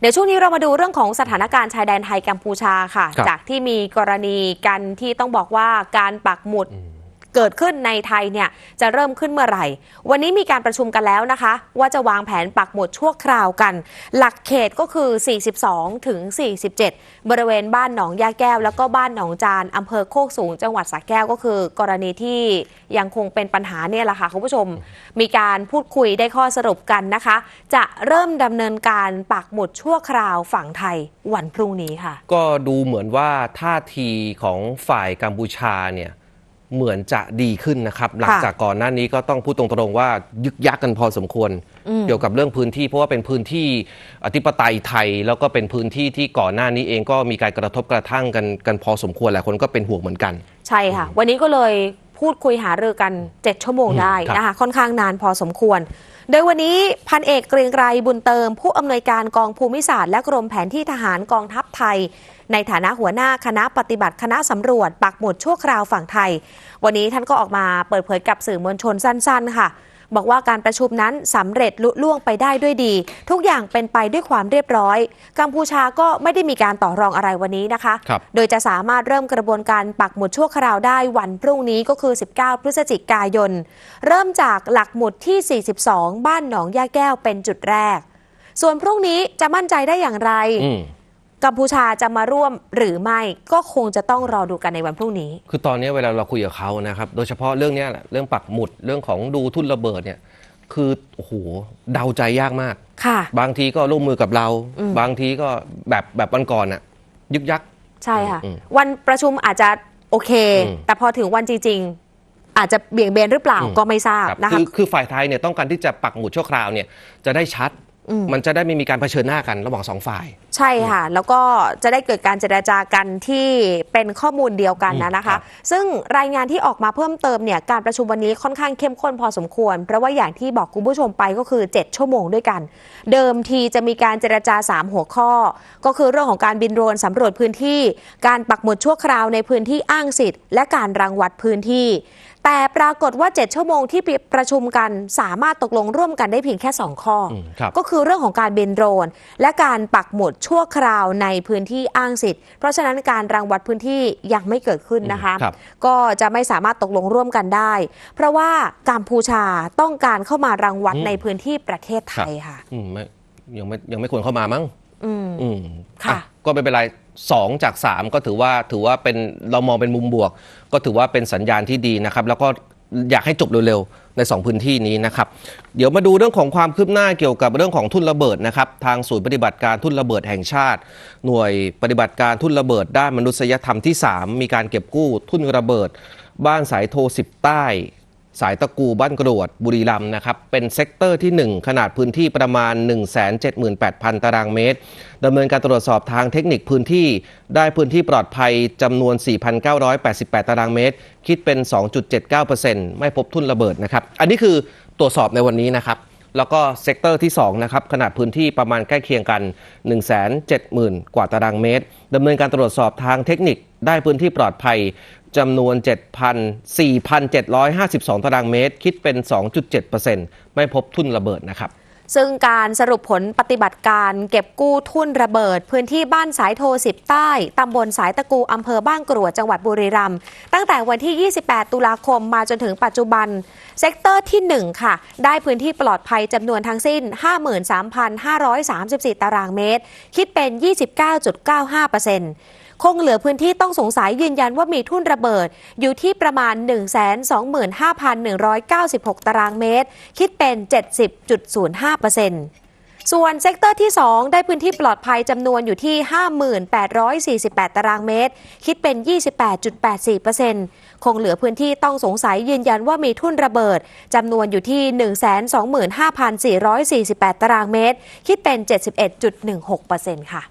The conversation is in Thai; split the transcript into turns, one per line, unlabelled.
เดี๋ยวช่วงนี้เรามาดูเรื่องของสถานการณ์ชายแดนไทยกัมพูชาค่ะ
ครับ
จากที่มีกรณีกันที่ต้องบอกว่าการปักหมุด เกิดขึ้นในไทยเนี่ยจะเริ่มขึ้นเมื่อไหร่ วันนี้มีการประชุมกันแล้วนะคะ ว่าจะวางแผนปักหมุดชั่วคราวกัน หลักเขตก็คือ 42 ถึง 47 บริเวณบ้านหนองยาแก้ว แล้วก็บ้านหนองจานอำเภอโคกสูง จังหวัดสระแก้วก็คือ กรณีที่ยังคงเป็นปัญหาเนี่ยแหละค่ะคุณผู้ชม มีการพูดคุยได้ข้อสรุปกันนะคะ จะเริ่มดำเนินการปักหมุดชั่วคราวฝั่งไทยวันพรุ่งนี้ค่ะ
ก็ดูเหมือนว่าท่าทีของฝ่ายกัมพูชาเนี่ย เหมือนจะดีขึ้นนะครับ หลังจากก่อนหน้านี้ก็ต้องพูดตรงๆว่ายึกยักกันพอสมควร เกี่ยวกับเรื่องพื้นที่ เพราะว่าเป็นพื้นที่อธิปไตยไทย แล้วก็เป็นพื้นที่ที่ก่อนหน้านี้เองก็มีการกระทบกระทั่งกันกันพอสมควรหลายคนก็เป็นห่วงเหมือนกัน
ใช่ค่ะ วันนี้ก็เลย พูดคุยหารือกัน 7 ชั่วโมง
อืม
ได้
ครับ
นะคะค่อนข้างนานพอสมควร โดยวันนี้พันเอกเกรียงไกรบุญเติม ผู้อำนวยการกองภูมิศาสตร์และกรมแผนที่ทหารกองทัพไทย ในฐานะหัวหน้าคณะปฏิบัติคณะสำรวจ ปักหมุดชั่วคราวฝั่งไทย วันนี้ท่านก็ออกมาเปิดเผยกับสื่อมวลชนสั้น ๆ ค่ะ บอกว่าการประชุมนั้นสำเร็จลุล่วงไปได้ด้วยดี ทุกอย่างเป็นไปด้วยความเรียบร้อย กัมพูชาก็ไม่ได้มีการต่อรองอะไรวันนี้นะคะ
ครับ
โดยจะสามารถเริ่มกระบวนการปักหมุดชั่วคราวได้วันพรุ่งนี้ก็คือ 19 พฤศจิกายน เริ่มจากหลักหมุดที่ 42 บ้านหนองย่าแก้วเป็นจุดแรก ส่วนพรุ่งนี้จะมั่นใจได้อย่างไร
อืม
กัมพูชาจะมาร่วมหรือไม่ก็คงจะต้องรอดูกันในวันพรุ่งนี้
คือตอนนี้เวลาเราคุยกับเขานะครับ โดยเฉพาะเรื่องเนี้ยแหละเรื่องปักหมุดเรื่องของดูทุ่นระเบิดเนี่ย คือโอ้โหเดาใจยากมาก
ค่ะ
บางทีก็ร่วมมือกับเรา
อืม
บางทีก็แบบแบบวันก่อนอะยึกยัก
ใช่ค่ะ
อืม
วันประชุมอาจจะโอเค
อืม
แต่พอถึงวันจริงๆอาจจะเบี่ยงเบนหรือเปล่า
อืม
ก็ไม่ทราบ
ครับ
นะ
คื
คะ
อคือฝ่ายไทยเนี่ยต้องการที่จะปักหมุดชั่วคราวเนี่ยจะได้ชัด
อืม
มันจะได้ไม่มีการเผชิญหน้ากันระหว่างสองฝ่าย
ใช่ค่ะ แล้วก็จะได้เกิดการเจราจากันที่เป็นข้อมูลเดียวกันนะนะ
ครั
คะ
บ
ซึ่งรายงานที่ออกมาเพิ่มเติมเนี่ยการประชุมวันนี้ค่อนข้างเข้มข้นพอสมควร เพราะว่าอย่างที่บอกคุณผู้ชมไปก็คือ 7 ชั่วโมงด้วยกัน เดิมทีจะมีการเจรจา 3 หัวข้อ ก็คือเรื่องของการบินโดรนสำรวจพื้นที่ การปักหมุดชั่วคราวในพื้นที่อ้างสิทธิ์ และการรังวัดพื้นที่แต่ปรากฏว่า 7 ชั่วโมงที่ประชุมกันสามารถตกลงร่วมกันได้เพียงแค่ 2 ข้ออ
มครับ
ก็คือเรื่องของการบินโดรน และการปักหมุดชั่วคราวในพื้นที่อ้างสิทธิ์ เพราะฉะนั้นการรังวัดพื้นที่ยังไม่เกิดขึ้นนะคะ
ครับ
ก็จะไม่สามารถตกลงร่วมกันได้ เพราะว่ากัมพูชาต้องการเข้ามารังวัด
อืม
ในพื้นที่ประเทศไทยค่ะ
อืมไม่ยังไม่ยังไม่ควรเข้ามามั้ง
อืม
อืม
ค่ะ
อ่ก็ไม่เป็นไรสองจากสามก็ถือว่าถือว่าเป็นเรามองเป็นมุมบวก ก็ถือว่าเป็นสัญญาณที่ดีนะครับ แล้วก็ อยากให้จบเร็วๆ ใน 2 พื้นที่นี้นะครับ เดี๋ยวมาดูเรื่องของความคืบหน้าเกี่ยวกับเรื่องของทุ่นระเบิดนะครับทางศูนย์ปฏิบัติการทุ่นระเบิดแห่งชาติ หน่วยปฏิบัติการทุ่นระเบิดด้านมนุษยธรรมที่ 3 มีการเก็บกู้ทุ่นระเบิด บ้านสายโทสิบใต้ สายตะกูบ้านกรวดบุรีรัมย์นะครับ เป็นเซกเตอร์ที่ 1 ขนาดพื้นที่ประมาณ 178,000 ตารางเมตรดำเนินการตรวจสอบทางเทคนิคพื้นที่ ได้พื้นที่ปลอดภัยจำนวน 4,988 ตารางเมตร คิดเป็น 2.79%ไม่พบทุนระเบิดนะครับ อันนี้คือตรวจสอบในวันนี้นะครับ แล้วก็เซกเตอร์ที่2นะครับขนาดพื้นที่ประมาณใกล้เคียงกัน 170,000 กว่าตารางเมตรดำเนินการตรวจสอบทางเทคนิคได้พื้นที่ปลอดภัย จำนวน 7,4,752 ตารางเมตร คิดเป็น 2.7%ไม่พบทุ่นระเบิดนะครับ
ซึ่งการสรุปผลปฏิบัติการเก็บกู้ทุ่นระเบิด พื้นที่บ้านสายโทสิบใต้ ตำบลสายตะกูอำเภอบ้านกรวดจังหวัดบุรีรัมย์ตั้งแต่วันที่ 28 ตุลาคมมาจนถึงปัจจุบัน เซกเตอร์ที่ 1 ค่ะ ได้พื้นที่ปลอดภัยจำนวนทั้งสิ้น 53,534 ตารางเมตร คิดเป็น 29.95% คงเหลือพื้นที่ต้องสงสัยยืนยันว่ามีทุ่นระเบิด อยู่ที่ประมาณ 125,196 ตารางเมตร คิดเป็น 70.05%ส่วนเซกเตอร์ที่ 2 ได้พื้นที่ปลอดภัยจำนวนอยู่ที่ 5848 ตารางเมตร คิดเป็น 28.84%คงเหลือพื้นที่ต้องสงสัยยืนยันว่ามีทุ่นระเบิดจำนวนอยู่ที่ 125,448 ตารางเมตร คิดเป็น 71.16%ค่ะ